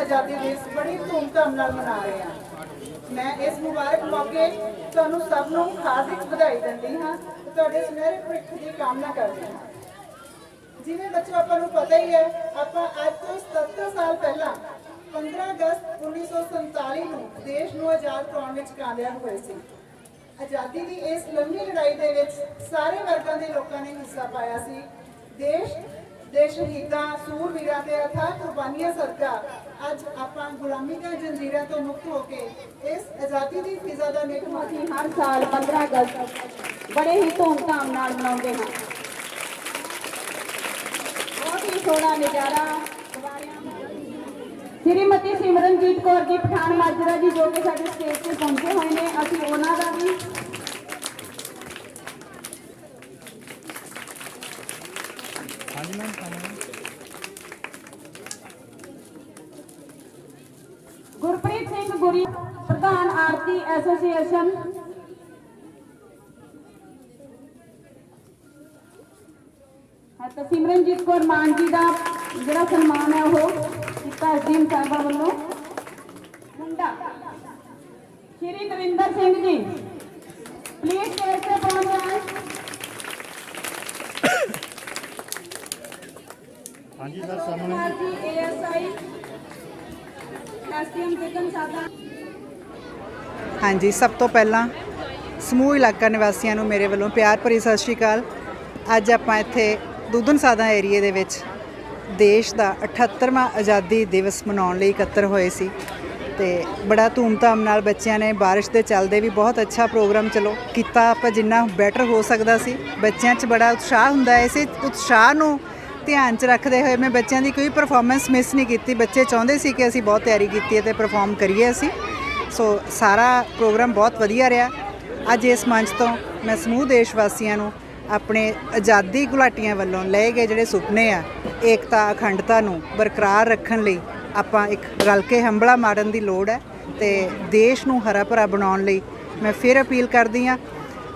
ਆਜ਼ਾਦੀ ਦਿਵਸ ਬੜੀ ਧੂਮਧਾਮ ਨਾਲ ਮਨਾ ਰਹੇ ਹਾਂ। ਮੈਂ ਇਸ ਮੁਬਾਰਕ ਮੌਕੇ ਤੁਹਾਨੂੰ ਸਭ ਨੂੰ ਹਾਰਦਿਕ ਵਧਾਈ ਦਿੰਦੀ ਹਾਂ ਤੇ ਤੁਹਾਡੇ ਸੁਨਹਿਰੇ ਭਵਿੱਖ ਦੀ ਕਾਮਨਾ ਕਰਦੀ ਹਾਂ। ਜਿਵੇਂ ਬੱਚੋ, ਆਪਾਂ ਨੂੰ ਪਤਾ ਹੀ ਹੈ, ਆਪਾਂ ਅੱਜ ਤੋਂ 77 ਸਾਲ ਪਹਿਲਾਂ 15 ਅਗਸਤ 1947 ਨੂੰ ਦੇਸ਼ ਨੂੰ ਆਜ਼ਾਦ ਕਰਾਉਣ ਵਿੱਚ ਕਾਮਯਾਬ ਹੋਏ ਸੀ। ਆਜ਼ਾਦੀ ਦੀ ਇਸ ਲੰਮੀ ਲੜਾਈ ਦੇ ਵਿੱਚ ਸਾਰੇ ਵਰਗਾਂ ਦੇ ਲੋਕਾਂ ਨੇ ਹਿੱਸਾ ਪਾਇਆ ਸੀ। ਦੇਸ਼ ਦੇ ਸ਼ਹੀਦਾਂ, ਸੂਰਵੀਰਾਂ ਤੇ ਅਥਾਹ ਕੁਰਬਾਨੀਆਂ ਸਦਕਾ ਅੱਜ ਆਪਾਂ ਗੁਲਾਮੀ ਦੀਆਂ ਜੰਜੀਰਾਂ ਤੋਂ ਮੁਕਤ ਹੋ ਕੇ ਇਸ ਆਜ਼ਾਦੀ ਦੀ ਫਿਜ਼ਾ ਦਾ ਨਿਕ ਮਾਰੀ ਅਸੀਂ ਹਰ ਸਾਲ 15 ਅਗਸਤ ਬੜੇ ਹੀ ਧੂਮਧਾਮ ਨਾਲ ਮਨਾਉਂਦੇ ਹਾਂ। ਬਹੁਤ ਹੀ ਸੋਹਣਾ ਨਜ਼ਾਰਾ। ਸਵਾਰੀਆਂ ਦਾ। ਸ਼੍ਰੀਮਤੀ ਸਿਮਰਨਜੀਤ ਕੌਰ ਜੀ ਪਠਾਨ ਮਾਜਰਾ ਜੀ ਜੋ ਕਿ ਸਾਡੇ ਸਟੇਜ ਤੇ ਪਹੁੰਚੇ ਹੋਏ ਨੇ ਅਸੀਂ ਉਹਨਾਂ ਦਾ ਵੀ ਹਾਂਜੀ ਮੈਮ ਗੁਰਪ੍ਰੀਤ ਸਿੰਘ ਗੁਰੀ ਪ੍ਰਧਾਨ ਆਰਤੀ ਐਸੋਸੀਏਸ਼ਨ। ਹੈ ਤਾਂ ਸਿਮਰਨਜੀਤ ਕੌਰ ਮਾਨ ਜੀ ਦਾ ਜਿਹੜਾ ਸਨਮਾਨ ਹੈ ਉਹ ਕੀਤਾ ਐਸਡੀਐਮ ਸਾਹਿਬਾ ਵੱਲੋਂ। ਮੁੰਡਾ ਸ਼੍ਰੀ ਨਰਿੰਦਰ ਸਿੰਘ ਜੀ ਪਲੀਜ਼ ਸਟੇਜ ਤੇ ਪਹੁੰਚ ਜਾएं ਹਾਂਜੀ ਸਰ ਸਾਹਮਣੇ। ਜੀ ਏਐਸਆਈ। ਹਾਂਜੀ, ਸਭ ਤੋਂ ਪਹਿਲਾਂ ਸਮੂਹ ਇਲਾਕਾ ਨਿਵਾਸੀਆਂ ਨੂੰ ਮੇਰੇ ਵੱਲੋਂ ਪਿਆਰ ਭਰੀ ਸਤਿ ਸ਼੍ਰੀ ਅਕਾਲ। ਅੱਜ ਆਪਾਂ ਇੱਥੇ ਦੁੱਧਨ ਸਾਦਾ ਏਰੀਏ ਦੇ ਵਿੱਚ ਦੇਸ਼ ਦਾ 78ਵਾਂ ਆਜ਼ਾਦੀ ਦਿਵਸ ਮਨਾਉਣ ਲਈ ਇਕੱਤਰ ਹੋਏ ਸੀ ਤੇ ਬੜਾ ਧੂਮਧਾਮ ਨਾਲ ਬੱਚਿਆਂ ਨੇ ਬਾਰਿਸ਼ ਦੇ ਚੱਲਦੇ ਵੀ ਬਹੁਤ ਅੱਛਾ ਪ੍ਰੋਗਰਾਮ ਚਲੋ ਕੀਤਾ, ਆਪਾਂ ਜਿੰਨਾ ਬੈਟਰ ਹੋ ਸਕਦਾ ਸੀ। ਬੱਚਿਆਂ 'ਚ ਬੜਾ ਉਤਸ਼ਾਹ ਹੁੰਦਾ ਹੈ, ਇਸੇ ਉਤਸ਼ਾਹ ਨੂੰ ਧਿਆਨ 'ਚ ਰੱਖਦੇ ਹੋਏ ਮੈਂ ਬੱਚਿਆਂ ਦੀ ਕੋਈ ਪਰਫਾਰਮੈਂਸ ਮਿਸ ਨਹੀਂ ਕੀਤੀ। ਬੱਚੇ ਚਾਹੁੰਦੇ ਸੀ ਕਿ ਅਸੀਂ ਬਹੁਤ ਤਿਆਰੀ ਕੀਤੀ ਹੈ ਤੇ ਪਰਫਾਰਮ ਕਰੀਏ ਅਸੀਂ। ਸੋ ਸਾਰਾ ਪ੍ਰੋਗਰਾਮ ਬਹੁਤ ਵਧੀਆ ਰਿਹਾ। ਅੱਜ ਇਸ ਮੰਚ ਤੋਂ ਮੈਂ ਸਮੂਹ ਦੇਸ਼ ਵਾਸੀਆਂ ਨੂੰ ਆਪਣੇ ਆਜ਼ਾਦੀ ਘੁਲਾਟੀਆਂ ਵੱਲੋਂ ਲਏ ਗਏ ਜਿਹੜੇ ਸੁਪਨੇ ਆ, ਏਕਤਾ, ਅਖੰਡਤਾ ਨੂੰ ਬਰਕਰਾਰ ਰੱਖਣ ਲਈ ਆਪਾਂ ਇੱਕ ਰਲ ਕੇ ਹੰਬਲਾ ਮਾਰਨ ਦੀ ਲੋੜ ਹੈ ਤੇ ਦੇਸ਼ ਨੂੰ ਹਰਾ ਭਰਾ ਬਣਾਉਣ ਲਈ ਮੈਂ ਫਿਰ ਅਪੀਲ ਕਰਦੀ ਹਾਂ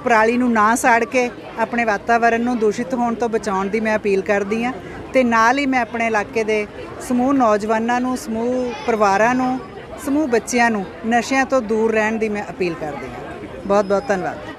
ਪਰਾਲੀ ਨੂੰ ਨਾ ਸਾੜ ਕੇ ਆਪਣੇ ਵਾਤਾਵਰਣ ਨੂੰ ਦੂਸ਼ਿਤ ਹੋਣ ਤੋਂ ਬਚਾਉਣ ਦੀ ਮੈਂ ਅਪੀਲ ਕਰਦੀ ਹਾਂ ਤੇ ਨਾਲ ਹੀ ਮੈਂ ਆਪਣੇ ਇਲਾਕੇ ਦੇ ਸਮੂਹ ਨੌਜਵਾਨਾਂ ਨੂੰ, ਸਮੂਹ ਪਰਿਵਾਰਾਂ ਨੂੰ, ਸਮੂਹ ਬੱਚਿਆਂ ਨੂੰ ਨਸ਼ਿਆਂ ਤੋਂ ਦੂਰ ਰਹਿਣ ਦੀ ਮੈਂ ਅਪੀਲ ਕਰਦੀ ਹਾਂ। ਬਹੁਤ ਬਹੁਤ ਧੰਨਵਾਦ।